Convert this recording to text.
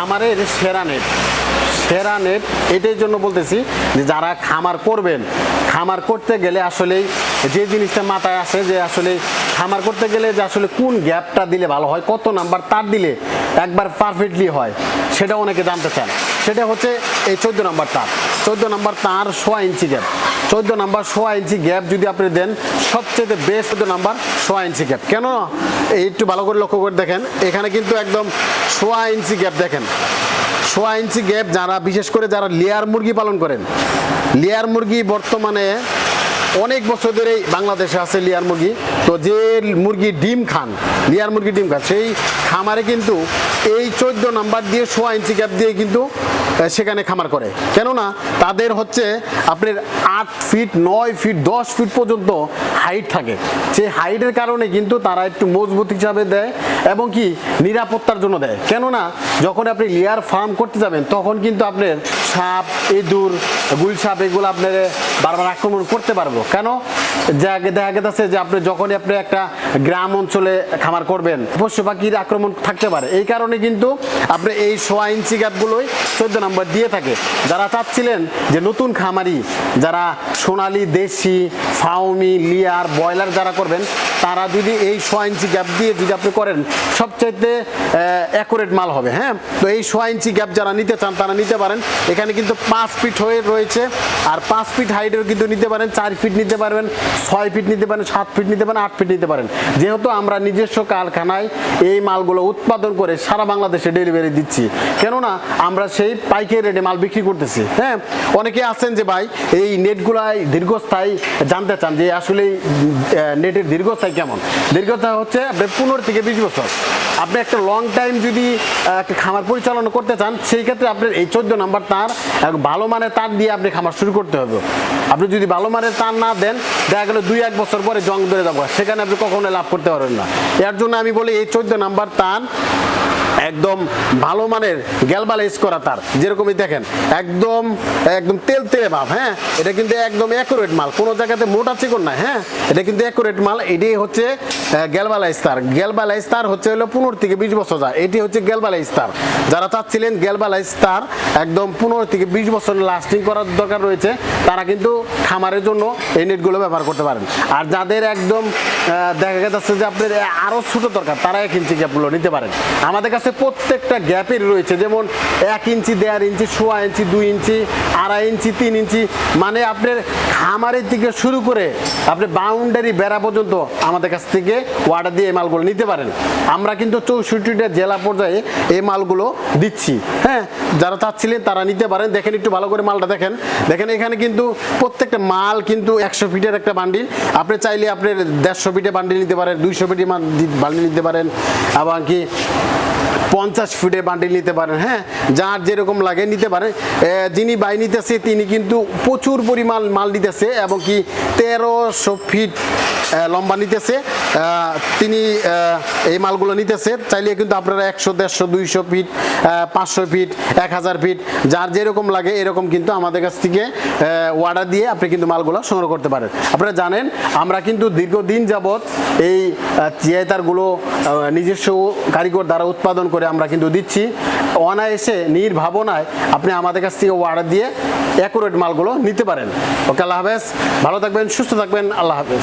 খামারের সেরা নেট সেরা নেট, এটার জন্য বলতেছি যে যারা খামার করবেন, খামার করতে গেলে আসলে যে জিনিসটা মাথায় আসে যে আসলে খামার করতে গেলে যে আসলে কোন গ্যাপটা দিলে ভালো হয়, কত নাম্বার তার দিলে একবার পারফেক্টলি হয়, সেটা অনেকে জানতে চান। সেটা হচ্ছে এই চোদ্দ নাম্বার তার। চোদ্দ নাম্বার তার সোয়া ইঞ্চি গ্যাপ চোদ্দ নাম্বার সোয়া ইঞ্চি গ্যাপ যদি আপনি দেন, সবচেয়ে বেস্ট চোদ্দ নাম্বার সোয়া ইঞ্চি গ্যাপ কেন এই একটু ভালো করে লক্ষ্য করে দেখেন। এখানে কিন্তু একদম সোয়া ইঞ্চি গ্যাপ দেখেন। সোয়া ইঞ্চি গ্যাপ যারা, বিশেষ করে যারা লেয়ার মুরগি পালন করেন, লেয়ার মুরগি বর্তমানে অনেক বছর ধরেই বাংলাদেশে আছে লিয়ার মুরগি। তো যে মুরগি ডিম খান, লিয়ার মুরগি ডিম খান, সেই খামারে কিন্তু এই চোদ্দ নাম্বার দিয়ে সোয়া ইঞ্চি গ্যাপ দিয়ে কিন্তু সেখানে খামার করে। কেননা তাদের হচ্ছে আপনার আট ফিট নয় ফিট দশ ফিট পর্যন্ত হাইট থাকে। সেই হাইটের কারণে কিন্তু তারা একটু মজবুত হিসাবে দেয় এবং কি নিরাপত্তার জন্য দেয়। কেননা, যখন আপনি লেয়ার ফার্ম করতে যাবেন, তখন কিন্তু আপনার সাপ, ইঁদুর গুল সাপ এগুলো আপনার বারবার আক্রমণ করতে পারব। কেন? যা দেখা গেছে যে আপনি যখনই আপনি একটা গ্রাম অঞ্চলে খামার করবেন পশু পাখির আক্রমণ থাকতে পারে। এই কারণে কিন্তু আপনি এই সোয়া ইঞ্চি গ্যাপগুলোই চোদ্দ নম্বর দিয়ে থাকে। যারা চাচ্ছিলেন যে নতুন খামারি, যারা সোনালি, দেশি ফাউমি লিয়ার, ব্রয়লার যারা করবেন তারা যদি এই সোয়া ইঞ্চি গ্যাপ দিয়ে যদি আপনি করেন, সবচাইতে অ্যাকুরেট মাল হবে হ্যাঁ? তো এই সোয়া ইঞ্চি গ্যাপ যারা নিতে চান, তারা নিতে পারেন। এখানে কিন্তু পাঁচ ফিট হয়ে রয়েছে, আর পাঁচ ফিট হাইটের কিন্তু নিতে পারেন, চার ফিট নিতে পারবেন, ছয় ফিট নিতে পারেন, সাত ফিট নিতে পারেন, আট ফিট নিতে পারেন। যেহেতু আমরা নিজস্ব কারখানায় এই মালগুলো উৎপাদন করে সারা বাংলাদেশে ডেলিভারি দিচ্ছি, কেননা আমরা সেই পাইকারি রেটে মাল বিক্রি করতেছি হ্যাঁ? অনেকে আছেন যে, ভাই, এই নেটগুলাই দীর্ঘস্থায়ী। জানতে চান যে আসলে নেটের দীর্ঘস্থায়ী কেমন? দীর্ঘতা হচ্ছে পনেরো থেকে বিশ বছর। আপনি একটা লং টাইম যদি একটা খামার পরিচালনা করতে চান, সেই ক্ষেত্রে আপনার এই চোদ্দ নাম্বার তার ভালো মানের তার দিয়ে আপনি খামার শুরু করতে হবে। আপনি যদি ভালো মানের তার না দেন, দেখা গেলো দুই এক বছর পরে জং ধরে যাব। সেখানে আপনি কখনো লাভ করতে পারবেন না। এর জন্য আমি বলি এই চোদ্দ নাম্বার তার একদম ভালো মানের গ্যালবালাইজ করা তার, যেরকমই দেখেন, একদম একদম তেল তেলে ভাব হ্যাঁ? এটা কিন্তু একদম অ্যাকুরেট মাল, কোনো জায়গাতে মোটা চিকন না হ্যাঁ? এটা কিন্তু অ্যাকুরেট মাল, এটাই হচ্ছে গ্যালবালাইজ তার। গ্যালবালাইজ তার হচ্ছে হলো পনেরো থেকে বিশ বছর যায়। এটি হচ্ছে গ্যালবালাইজ তার যারা চাচ্ছিলেন গ্যালবালাইজ তার একদম পনেরো থেকে বিশ বছর লাস্টিং করার দরকার রয়েছে, তারা কিন্তু খামারের জন্য এই নেটগুলো ব্যবহার করতে পারেন। আর যাদের একদম দেখা যাচ্ছে যে আপনার আরও ছোটো দরকার, তারা এক ইঞ্চি গ্যাপগুলো নিতে পারেন। আমাদের কাছে প্রত্যেকটা গ্যাপের রয়েছে, যেমন এক ইঞ্চি, দেড় ইঞ্চি, সোয়া ইঞ্চি, দুই ইঞ্চি, আড়াই ইঞ্চি, তিন ইঞ্চি মানে আপনার খামারের থেকে শুরু করে আপনি বাউন্ডারি বেড়া পর্যন্ত আমাদের কাছ থেকে ওয়ার্ডার দিয়ে মালগুলো নিতে পারেন। আমরা কিন্তু চৌষট্টিটা জেলা পর্যায়ে এই মালগুলো দিচ্ছি। হ্যাঁ যারা চাচ্ছিলেন তারা নিতে পারেন। দেখেন একটু ভালো করে মালটা দেখেন। দেখেন এখানে কিন্তু প্রত্যেকটা মাল কিন্তু একশো ফিটের একটা বান্ডিল। আপনি চাইলে আপনি দেড়শো ফিটে বান্ডিল নিতে পারেন, দুইশো ফিটে বান্ডিল নিতে পারেন। আবার কি পঞ্চাশ ফুটে বান্ডিল নিতে পারেন হ্যাঁ? যার যেরকম লাগে নিতে পারেন। যিনি বাই নিতেছে, তিনি কিন্তু প্রচুর পরিমাণ মাল নিতেছে এবং কি তেরোশো ফিট লম্বা নিতেছে। তিনি এই মালগুলো নিতেছে। চাইলে কিন্তু আপনারা একশো, দেড়শো, দুইশো ফিট পাঁচশো ফিট, এক হাজার ফিট, যার যেরকম লাগে এরকম কিন্তু আমাদের কাছ থেকে অর্ডার দিয়ে আপনি কিন্তু মালগুলো সংগ্রহ করতে পারেন। আপনারা জানেন, আমরা কিন্তু দীর্ঘদিন যাবৎ এই চিয়াইতারগুলো নিজস্ব কারিগর দ্বারা উৎপাদন করে আমরা কিন্তু দিচ্ছি। অনায়াসে, নির্ভাবনায় আপনি আমাদের কাছ থেকে অর্ডার দিয়ে অ্যাকুরেট মালগুলো নিতে পারেন। ওকে, আল্লাহ হাফেজ। ভালো থাকবেন, সুস্থ থাকবেন, আল্লাহ হাফেজ।